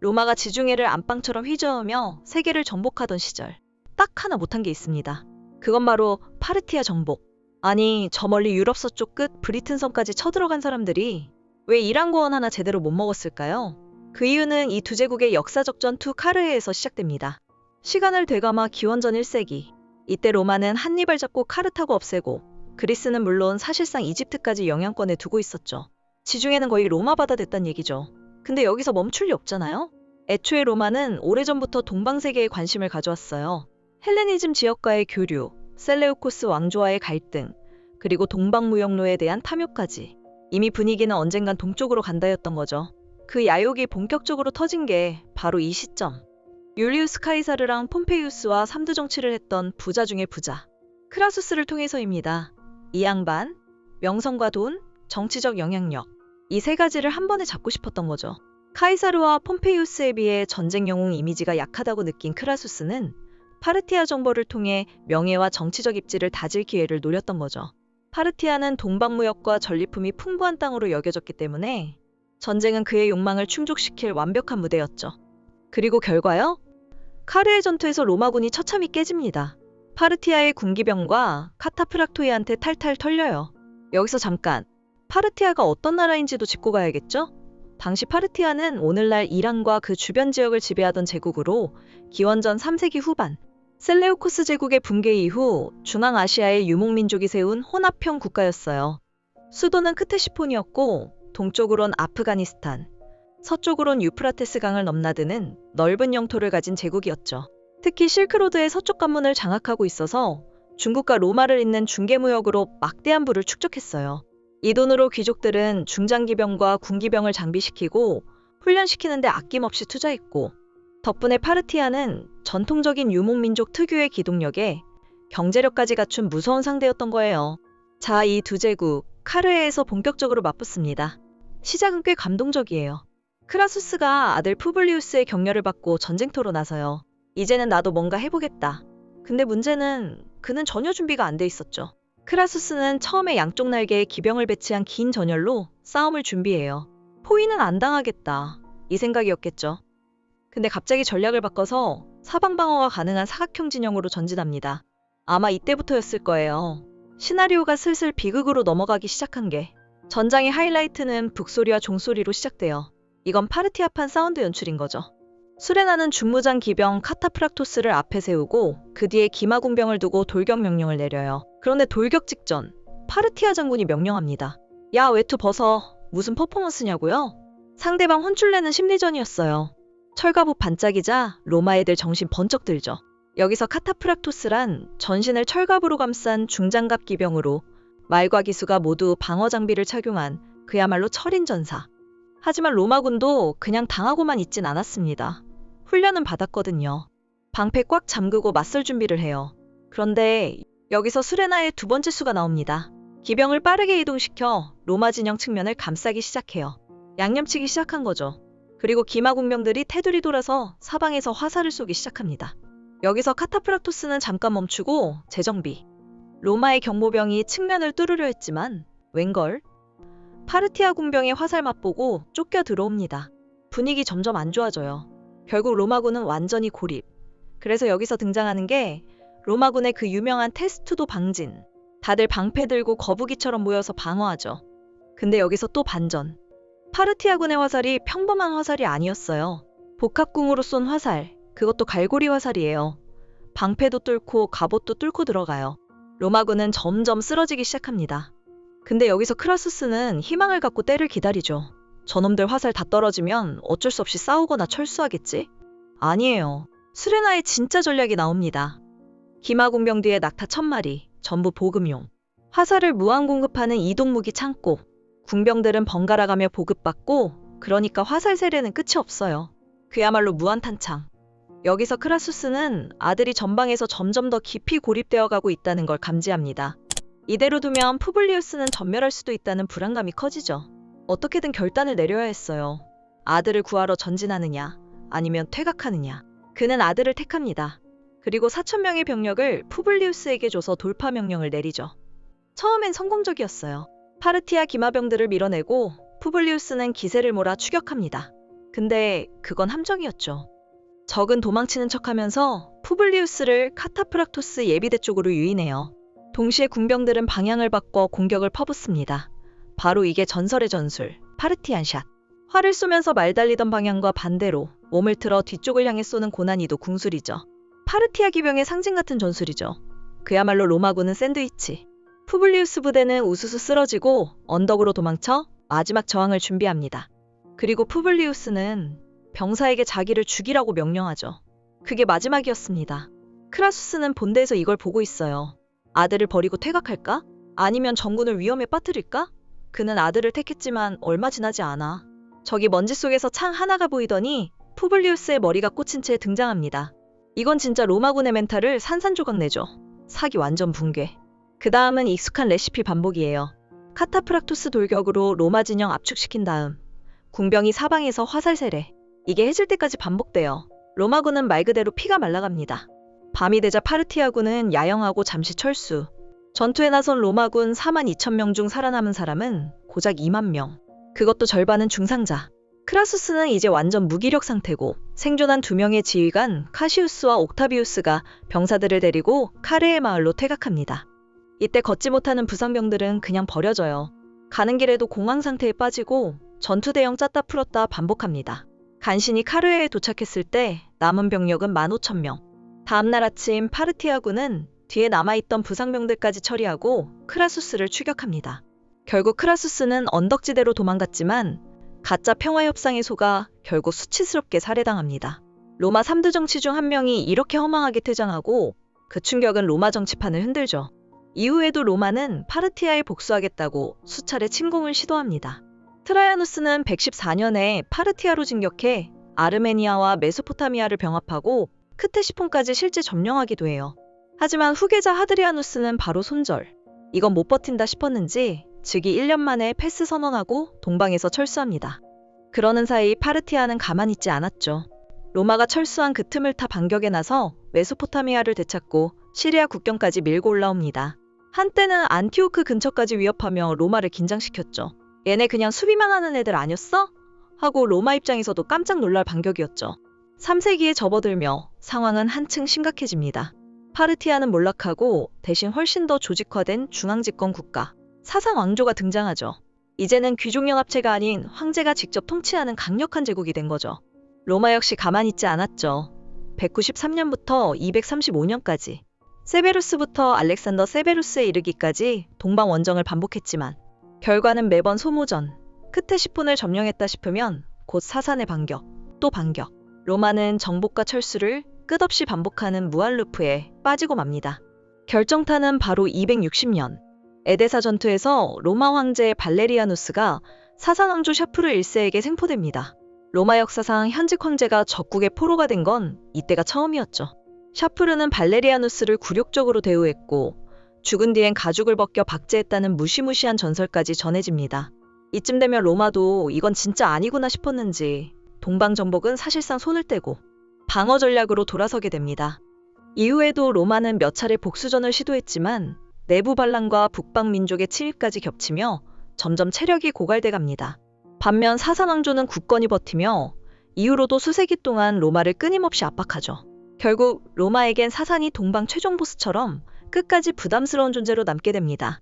로마가 지중해를 안방처럼 휘저으며 세계를 정복하던 시절 딱 하나 못한 게 있습니다. 그건 바로 파르티아 정복. 아니 저 멀리 유럽 서쪽 끝 브리튼 섬까지 쳐들어간 사람들이 왜 이란 고원 하나 제대로 못 먹었을까요? 그 이유는 이 두 제국의 역사적 전투 카르헤에서 시작됩니다. 시간을 되감아 기원전 1세기. 이때 로마는 한입을 잡고 카르타고 없애고 그리스는 물론 사실상 이집트까지 영향권에 두고 있었죠. 지중해는 거의 로마 바다 됐단 얘기죠. 근데 여기서 멈출 리 없잖아요? 애초에 로마는 오래전부터 동방세계에 관심을 가져왔어요. 헬레니즘 지역과의 교류, 셀레우코스 왕조와의 갈등, 그리고 동방무역로에 대한 탐욕까지. 이미 분위기는 언젠간 동쪽으로 간다였던 거죠. 그 야욕이 본격적으로 터진 게 바로 이 시점. 율리우스 카이사르랑 폼페이우스와 삼두 정치를 했던 부자 중의 부자. 크라수스를 통해서입니다. 이 양반, 명성과 돈, 정치적 영향력. 이 세 가지를 한 번에 잡고 싶었던 거죠. 카이사르와 폼페이우스에 비해 전쟁 영웅 이미지가 약하다고 느낀 크라수스는 파르티아 정보를 통해 명예와 정치적 입지를 다질 기회를 노렸던 거죠. 파르티아는 동방무역과 전리품이 풍부한 땅으로 여겨졌기 때문에 전쟁은 그의 욕망을 충족시킬 완벽한 무대였죠. 그리고 결과요? 카르의 전투에서 로마군이 처참히 깨집니다. 파르티아의 군기병과 카타프락토이한테 탈탈 털려요. 여기서 잠깐 파르티아가 어떤 나라인지도 짚고 가야겠죠? 당시 파르티아는 오늘날 이란과 그 주변 지역을 지배하던 제국으로 기원전 3세기 후반 셀레우코스 제국의 붕괴 이후 중앙아시아의 유목민족이 세운 혼합형 국가였어요. 수도는 크테시폰이었고 동쪽으론 아프가니스탄, 서쪽으론 유프라테스 강을 넘나드는 넓은 영토를 가진 제국이었죠. 특히 실크로드의 서쪽 관문을 장악하고 있어서 중국과 로마를 잇는 중개무역으로 막대한 부를 축적했어요. 이 돈으로 귀족들은 중장기병과 군기병을 장비시키고 훈련시키는데 아낌없이 투자했고 덕분에 파르티아는 전통적인 유목민족 특유의 기동력에 경제력까지 갖춘 무서운 상대였던 거예요. 자, 이 두 제국 카르에에서 본격적으로 맞붙습니다. 시작은 꽤 감동적이에요. 크라수스가 아들 푸블리우스의 격려를 받고 전쟁터로 나서요. 이제는 나도 뭔가 해보겠다. 근데 문제는 그는 전혀 준비가 안 돼 있었죠. 크라수스는 처음에 양쪽 날개에 기병을 배치한 긴 전열로 싸움을 준비해요. 포위는 안 당하겠다. 이 생각이었겠죠. 근데 갑자기 전략을 바꿔서 사방 방어가 가능한 사각형 진영으로 전진합니다. 아마 이때부터였을 거예요. 시나리오가 슬슬 비극으로 넘어가기 시작한 게 전장의 하이라이트는 북소리와 종소리로 시작돼요. 이건 파르티아판 사운드 연출인 거죠. 수레나는 중무장 기병 카타프락토스를 앞에 세우고 그 뒤에 기마군병을 두고 돌격 명령을 내려요. 그런데 돌격 직전 파르티아 장군이 명령합니다. 야 외투 벗어. 무슨 퍼포먼스냐고요? 상대방 혼쭐내는 심리전이었어요. 철갑옷 반짝이자 로마 애들 정신 번쩍 들죠. 여기서 카타프락토스란 전신을 철갑으로 감싼 중장갑 기병으로 말과 기수가 모두 방어 장비를 착용한 그야말로 철인 전사. 하지만 로마군도 그냥 당하고만 있진 않았습니다. 훈련은 받았거든요. 방패 꽉 잠그고 맞설 준비를 해요. 그런데 여기서 수레나의 두 번째 수가 나옵니다. 기병을 빠르게 이동시켜 로마 진영 측면을 감싸기 시작해요. 양념치기 시작한 거죠. 그리고 기마 군병들이 테두리 돌아서 사방에서 화살을 쏘기 시작합니다. 여기서 카타프락토스는 잠깐 멈추고 재정비. 로마의 경보병이 측면을 뚫으려 했지만 웬걸? 파르티아 군병의 화살 맛보고 쫓겨 들어옵니다. 분위기 점점 안 좋아져요. 결국 로마군은 완전히 고립. 그래서 여기서 등장하는 게 로마군의 그 유명한 테스투도 방진. 다들 방패 들고 거북이처럼 모여서 방어하죠. 근데 여기서 또 반전. 파르티아군의 화살이 평범한 화살이 아니었어요. 복합궁으로 쏜 화살, 그것도 갈고리 화살이에요. 방패도 뚫고 갑옷도 뚫고 들어가요. 로마군은 점점 쓰러지기 시작합니다. 근데 여기서 크라수스는 희망을 갖고 때를 기다리죠. 저놈들 화살 다 떨어지면 어쩔 수 없이 싸우거나 철수하겠지? 아니에요. 수레나의 진짜 전략이 나옵니다. 기마공병 뒤에 낙타 천마리, 전부 보급용. 화살을 무한 공급하는 이동무기 창고. 궁병들은 번갈아 가며 보급받고 그러니까 화살 세례는 끝이 없어요. 그야말로 무한탄창. 여기서 크라수스는 아들이 전방에서 점점 더 깊이 고립되어 가고 있다는 걸 감지합니다. 이대로 두면 푸블리우스는 전멸할 수도 있다는 불안감이 커지죠. 어떻게든 결단을 내려야 했어요. 아들을 구하러 전진하느냐, 아니면 퇴각하느냐. 그는 아들을 택합니다. 그리고 4천 명의 병력을 푸블리우스에게 줘서 돌파 명령을 내리죠. 처음엔 성공적이었어요. 파르티아 기마병들을 밀어내고 푸블리우스는 기세를 몰아 추격합니다. 근데 그건 함정이었죠. 적은 도망치는 척하면서 푸블리우스를 카타프락토스 예비대 쪽으로 유인해요. 동시에 궁병들은 방향을 바꿔 공격을 퍼붓습니다. 바로 이게 전설의 전술, 파르티안 샷. 활을 쏘면서 말달리던 방향과 반대로 몸을 틀어 뒤쪽을 향해 쏘는 고난이도 궁술이죠. 파르티아 기병의 상징 같은 전술이죠. 그야말로 로마군은 샌드위치. 푸블리우스 부대는 우수수 쓰러지고 언덕으로 도망쳐 마지막 저항을 준비합니다. 그리고 푸블리우스는 병사에게 자기를 죽이라고 명령하죠. 그게 마지막이었습니다. 크라수스는 본대에서 이걸 보고 있어요. 아들을 버리고 퇴각할까? 아니면 정군을 위험에 빠뜨릴까? 그는 아들을 택했지만 얼마 지나지 않아. 저기 먼지 속에서 창 하나가 보이더니 푸블리우스의 머리가 꽂힌 채 등장합니다. 이건 진짜 로마군의 멘탈을 산산조각 내죠. 사기 완전 붕괴. 그 다음은 익숙한 레시피 반복이에요. 카타프락토스 돌격으로 로마 진영 압축시킨 다음 궁병이 사방에서 화살 세례. 이게 해질 때까지 반복돼요. 로마군은 말 그대로 피가 말라갑니다. 밤이 되자 파르티아군은 야영하고 잠시 철수. 전투에 나선 로마군 4만 2천 명 중 살아남은 사람은 고작 2만 명. 그것도 절반은 중상자. 크라수스는 이제 완전 무기력 상태고 생존한 두 명의 지휘관 카시우스와 옥타비우스가 병사들을 데리고 카레의 마을로 퇴각합니다. 이때 걷지 못하는 부상병들은 그냥 버려져요. 가는 길에도 공황 상태에 빠지고 전투 대형 짰다 풀었다 반복합니다. 간신히 카르에에 도착했을 때 남은 병력은 15,000명. 다음날 아침 파르티아군은 뒤에 남아있던 부상병들까지 처리하고 크라수스를 추격합니다. 결국 크라수스는 언덕지대로 도망갔지만 가짜 평화협상에 속아 결국 수치스럽게 살해당합니다. 로마 3두 정치 중 한 명이 이렇게 허망하게 퇴장하고 그 충격은 로마 정치판을 흔들죠. 이후에도 로마는 파르티아에 복수하겠다고 수차례 침공을 시도합니다. 트라야누스는 114년에 파르티아로 진격해 아르메니아와 메소포타미아를 병합하고 크테시폰까지 실제 점령하기도 해요. 하지만 후계자 하드리아누스는 바로 손절. 이건 못 버틴다 싶었는지 즉위 1년 만에 패스 선언하고 동방에서 철수합니다. 그러는 사이 파르티아는 가만히 있지 않았죠. 로마가 철수한 그 틈을 타 반격에 나서 메소포타미아를 되찾고 시리아 국경까지 밀고 올라옵니다. 한때는 안티오크 근처까지 위협하며 로마를 긴장시켰죠. 얘네 그냥 수비만 하는 애들 아니었어? 하고 로마 입장에서도 깜짝 놀랄 반격이었죠. 3세기에 접어들며 상황은 한층 심각해집니다. 파르티아는 몰락하고 대신 훨씬 더 조직화된 중앙집권 국가, 사상 왕조가 등장하죠. 이제는 귀족 연합체가 아닌 황제가 직접 통치하는 강력한 제국이 된 거죠. 로마 역시 가만히 있지 않았죠. 193년부터 235년까지 세베루스부터 알렉산더 세베루스에 이르기까지 동방 원정을 반복했지만 결과는 매번 소모전, 크테시폰을 점령했다 싶으면 곧 사산의 반격, 또 반격. 로마는 정복과 철수를 끝없이 반복하는 무한루프에 빠지고 맙니다. 결정타는 바로 260년. 에데사 전투에서 로마 황제 발레리아누스가 사산 왕조 샤프르 1세에게 생포됩니다. 로마 역사상 현직 황제가 적국의 포로가 된 건 이때가 처음이었죠. 샤프르는 발레리아누스를 굴욕적으로 대우했고 죽은 뒤엔 가죽을 벗겨 박제했다는 무시무시한 전설까지 전해집니다. 이쯤 되면 로마도 이건 진짜 아니구나 싶었는지 동방 정복은 사실상 손을 떼고 방어 전략으로 돌아서게 됩니다. 이후에도 로마는 몇 차례 복수전을 시도했지만 내부 반란과 북방 민족의 침입까지 겹치며 점점 체력이 고갈돼 갑니다. 반면 사산왕조는 굳건히 버티며 이후로도 수세기 동안 로마를 끊임없이 압박하죠. 결국 로마에겐 사산이 동방 최종 보스처럼 끝까지 부담스러운 존재로 남게 됩니다.